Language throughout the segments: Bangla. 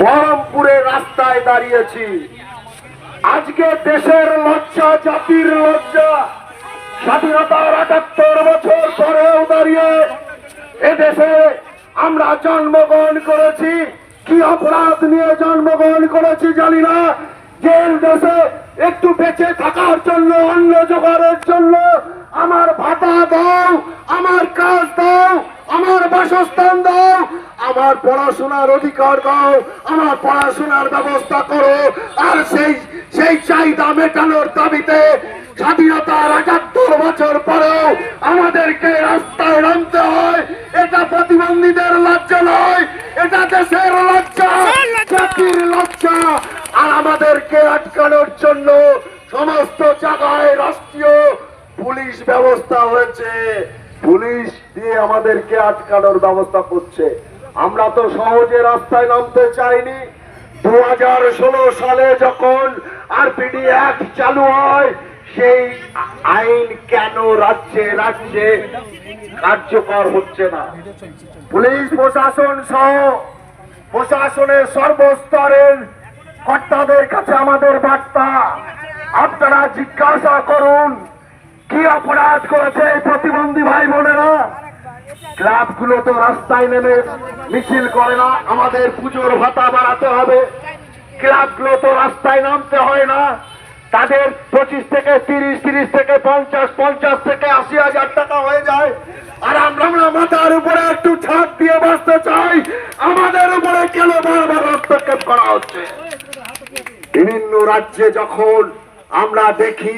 বহরমপুরের রাস্তায় দাঁড়িয়েছি। আজকে দেশের লজ্জা, জাতির লজ্জা, স্বাধীনতার একাত্তর বছর পরেও দাঁড়িয়ে এদেশে আমরা জন্মগ্রহণ করেছি। কি অপরাধ নিয়ে জন্মগ্রহণ করেছি জানি না। জেল দেশে একটু বেঁচে থাকার জন্য অন্য জোগাড়ের জন্য আমার ভাতা দাও, আমার কাজ দাও, আমার বাসস্থান দাও, আমার পড়াশোনার অধিকার দাও, আমার পড়াশোনার ব্যবস্থা করো। আর সেই সেই চাহিদা মেটানোর দাবিতে স্বাধীনতার একাত্তর বছর পরেও আমাদেরকে রাস্তায় নামতে হয়। এটা প্রতিবন্ধীদের লজ্জা নয়, এটা দেশের লজ্জা জাতির লজ্জা আর আমাদেরকে আটকানোর জন্য সমস্ত জায়গায় রাষ্ট্রীয় পুলিশ ব্যবস্থা হয়েছে। পুলিশ দিয়ে আমাদেরকে আটকানোর ব্যবস্থা করছে। আমরা তো সহজে রাস্তায় নামতে চাইনি। দু হাজার ষোলো সালে যখন আরপিডি অ্যাক্ট চালু হয়, সেই আইন কেন রাজ্যে রাজ্যে কার্যকর হচ্ছে না? পুলিশ প্রশাসন সহ প্রশাসনের সর্বস্তরের কর্তাদের কাছে আমাদের বার্তা। আপনারা জিজ্ঞাসা করুন, কি অপরাধ করেছে এই প্রতিবন্ধী ভাই বোনেরা ক্লাবগুলো তো রাস্তায় নেমে মিছিল করে না, আমাদের পুজোর ভাতা বাড়াতে হবে। ক্লাবগুলো তো রাস্তায় নামতে হয় না। তাদের পঁচিশ থেকে তিরিশ তিরিশ থেকে পঞ্চাশ পঞ্চাশ থেকে আশি হাজার টাকা হয়ে যায়। আর আমরা আমরা মাথার উপরে একটু ছাদ দিয়ে বাঁচতে চাই। আমাদের উপরে কেন বারবার হস্তক্ষেপ করা হচ্ছে? রাজ্যে যখন আমরা দেখি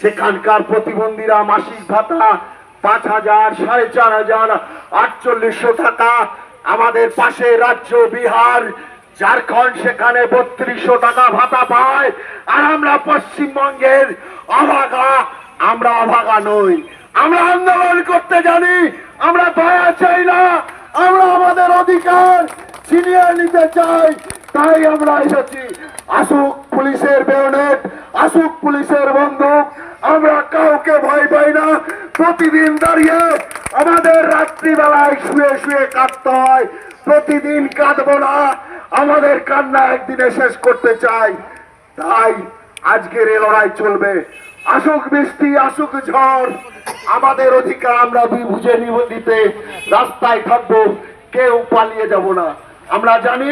সেখানকার প্রতিবন্ধীরা মাসিক ভাতা পাঁচ হাজার, সাড়ে চার হাজার, আটচল্লিশশো টাকা আমাদের পাশে রাজ্য বিহার, ঝাড়খণ্ড সেখানে বত্রিশশো টাকা ভাতা পায়। আর আমরা পশ্চিমবঙ্গের অভাগা, আমরা অভাগা নই। আমরা আন্দোলন করতে জানি, আমরা দয়া চাই না, আমরা আমাদের অধিকার ছিনিয়ে নিতে চাই। তাই আমরা এসেছি। আসুক পুলিশের বেয়নেট আসুক পুলিশের বন্দুক। আমরা কাউকে ভয় পাই না। প্রতিদিন দাঁড়িয়ে আমাদের রাত্রিবেলায় শুয়ে শুয়ে কাঁদতে হয়। প্রতিদিন কাঁদবো না। আমাদের কান্না একদিনে শেষ করতে চাই। তাই আজকের এ লড়াই চলবে। আসুক বৃষ্টি আসুক ঝড়। আমাদের অধিকার আমরা বুঝে নিব দিতে। রাস্তায় থাকব, কেউ পালিয়ে যাব না। আমরা জানি